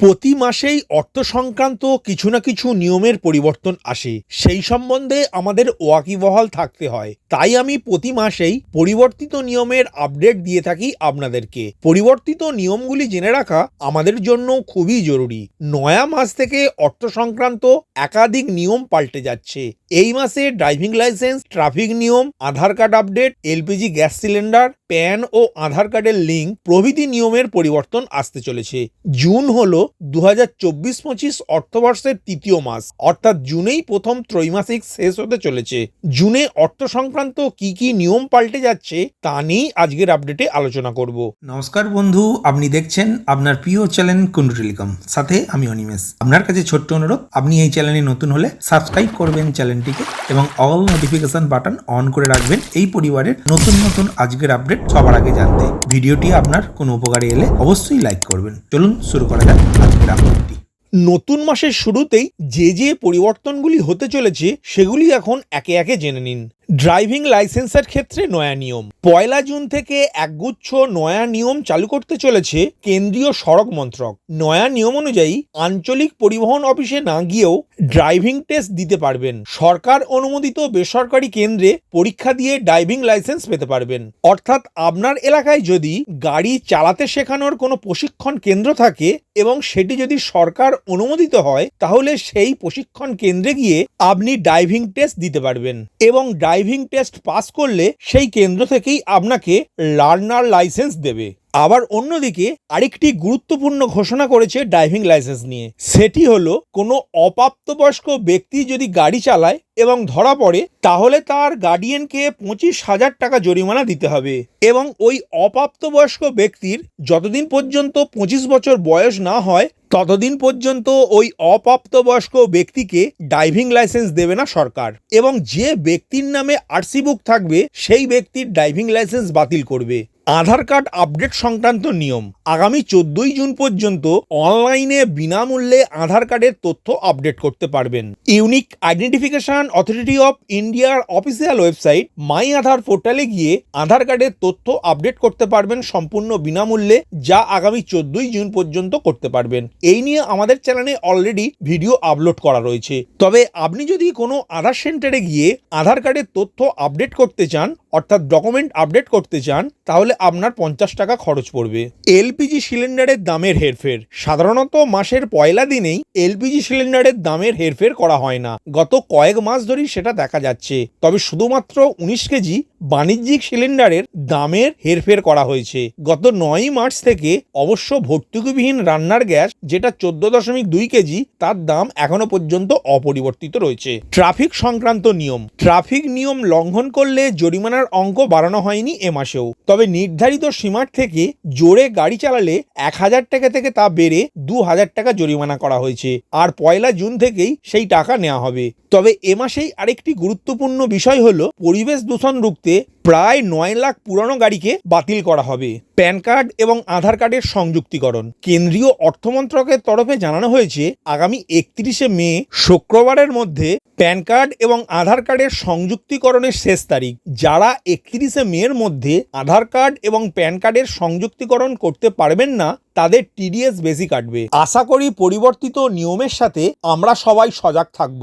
প্রতি মাসেই অর্থ সংক্রান্ত কিছু না কিছু নিয়মের পরিবর্তন আসে। সেই সম্বন্ধে আমাদের ওয়াকিবহাল থাকতে হয়। তাই আমি প্রতি মাসেই পরিবর্তিত নিয়মের আপডেট দিয়ে থাকি আপনাদেরকে। পরিবর্তিত নিয়মগুলি জেনে রাখা আমাদের জন্য খুবই জরুরি। নয়া মাস থেকে অর্থ সংক্রান্ত একাধিক নিয়ম পাল্টে যাচ্ছে। এই মাসে ড্রাইভিং লাইসেন্স, ট্রাফিক নিয়ম, Aadhaar card update, LPG gas cylinder, PAN ও আধার কার্ডের লিঙ্ক প্রভৃতি নিয়মের পরিবর্তন আসতে চলেছে। জুন হল দু হাজার চব্বিশ পঁচিশ অর্থবর্ষের তৃতীয় মাস, অর্থাৎ জুনেই প্রথম ত্রৈমাসিক শেষ হতে চলেছে। জুনে অর্থ সংক্রান্ত কি কি নিয়ম পাল্টে যাচ্ছে, তা নিয়েই আজকের আপডেটে আলোচনা করব। নমস্কার বন্ধু, আপনি দেখছেন আপনার প্রিয় চ্যানেল কুন্ডু টেলিকম। সাথে আমি অনিমেষ। আপনার কাছে ছোট্ট অনুরোধ, আপনি এই চ্যানেলে নতুন হলে সাবস্ক্রাইব করবেন চ্যানেলটিকে এবং অল নোটিফিকেশন বাটন অন করে রাখবেন এই পরিবারের নতুন নতুন আজকের আপডেট সবার আগে জানতে। ভিডিওটি আপনার কোনো উপকারে এলে অবশ্যই লাইক করবেন। চলুন শুরু করা যাক আজকের আপডেটটি নতুন মাসের শুরুতেই যে যে পরিবর্তনগুলি হতে চলেছে, সেগুলি এখন একে একে জেনে নিন। ড্রাইভিং লাইসেন্সের ক্ষেত্রে নয়া নিয়ম। পয়লা জুন থেকে একগুচ্ছ নয়া নিয়ম চালু করতে চলেছে কেন্দ্রীয় সড়ক মন্ত্রক। নয়া নিয়ম অনুযায়ী আঞ্চলিক পরিবহন অফিসে না গিয়েও ড্রাইভিং টেস্ট দিতে পারবেন। সরকার অনুমোদিত বেসরকারি কেন্দ্রে পরীক্ষা দিয়ে ড্রাইভিং লাইসেন্স পেতে পারবেন। অর্থাৎ আপনার এলাকায় যদি গাড়ি চালাতে শেখানোর কোনো প্রশিক্ষণ কেন্দ্র থাকে এবং সেটি যদি সরকার অনুমোদিত হয়, তাহলে সেই প্রশিক্ষণ কেন্দ্রে গিয়ে আপনি ড্রাইভিং টেস্ট দিতে পারবেন। এবং ড্রাইভিং টেস্ট পাস করলে সেই কেন্দ্র থেকেই আপনাকে লার্নার লাইসেন্স দেবে। আবার অন্যদিকে আরেকটি গুরুত্বপূর্ণ ঘোষণা করেছে ড্রাইভিং লাইসেন্স নিয়ে। সেটি হলো, কোনো অপ্রাপ্তবয়স্ক ব্যক্তি যদি গাড়ি চালায় এবং ধরা পড়ে, তাহলে তার গার্ডিয়ানকে পঁচিশ হাজার টাকা জরিমানা দিতে হবে এবং ওই অপ্রাপ্তবয়স্ক ব্যক্তির যতদিন পর্যন্ত পঁচিশ বছর বয়স না হয়, ততদিন পর্যন্ত ওই অপ্রাপ্তবয়স্ক ব্যক্তিকে ড্রাইভিং লাইসেন্স দেবে না সরকার এবং যে ব্যক্তির নামে আরসি বুক থাকবে, সেই ব্যক্তির ড্রাইভিং লাইসেন্স বাতিল করবে। আধার কার্ড আপডেট সংক্রান্ত নিয়ম আগামী চোদ্দই জুন পর্যন্ত অনলাইনে বিনামূল্যে আধার কার্ডের তথ্য আপডেট করতে পারবেন। ইউনিক আইডেন্টিফিকেশন অথরিটি অফ ইন্ডিয়ার অফিসিয়াল ওয়েবসাইট মাই আধার পোর্টালে গিয়ে আধার কার্ডের তথ্য আপডেট করতে পারবেন সম্পূর্ণ বিনামূল্যে, যা আগামী চোদ্দই জুন পর্যন্ত করতে পারবেন। এই নিয়ে আমাদের চ্যানেলে অলরেডি ভিডিও আপলোড করা রয়েছে। তবে আপনি যদি কোনো আধার সেন্টারে গিয়ে আধার কার্ডের তথ্য আপডেট করতে চান অর্থাৎ ডকুমেন্ট আপডেট করতে চান, তাহলে আপনার পঞ্চাশ টাকা খরচ পড়বে। এলপিজি সিলিন্ডারের দামের হেরফের। সাধারণত মাসের পয়লা দিনেই এলপিজি সিলিন্ডারের দামের হেরফের করা হয় না। গত কয়েক মাস ধরেই সেটা দেখা যাচ্ছে। তবে শুধুমাত্র উনিশ কেজি বাণিজ্যিক সিলিন্ডারের দামের হেরফের করা হয়েছে। গত নয়ই মার্চ থেকে অবশ্য ভর্তুকিবিহীন রান্নার গ্যাস, যেটা চোদ্দ দশমিক দুই কেজি, তার দাম এখনও পর্যন্ত অপরিবর্তিত রয়েছে। ট্রাফিক সংক্রান্ত নিয়ম। ট্রাফিক নিয়ম লঙ্ঘন করলে জরিমানার অঙ্ক বাড়ানো হয়নি এ মাসেও। তবে নির্ধারিত সীমার থেকে জোরে গাড়ি চালালে এক হাজার টাকা থেকে তা বেড়ে দু হাজার টাকা জরিমানা করা হয়েছে। আর পয়লা জুন থেকেই সেই টাকা নেওয়া হবে। তবে এ মাসেই আরেকটি গুরুত্বপূর্ণ বিষয় হলো পরিবেশ দূষণ রুখতে প্রায় নয় লাখ পুরনো গাড়িকে বাতিল করা হবে। প্যান কার্ড এবং আধার কার্ডের সংযুক্তিকরণ। কেন্দ্রীয় অর্থমন্ত্রকের তরফে জানানো হয়েছে, আগামী একত্রিশে মে, শুক্রবারের মধ্যে প্যান কার্ড এবং আধার কার্ডের সংযুক্তিকরণের শেষ তারিখ। যারা একত্রিশে মের মধ্যে আধার কার্ড এবং প্যান কার্ডের সংযুক্তিকরণ করতে পারবেন না, তাদের টিডিএস বেশি কাটবে। আশা করি পরিবর্তিত নিয়মের সাথে আমরা সবাই সজাগ থাকব।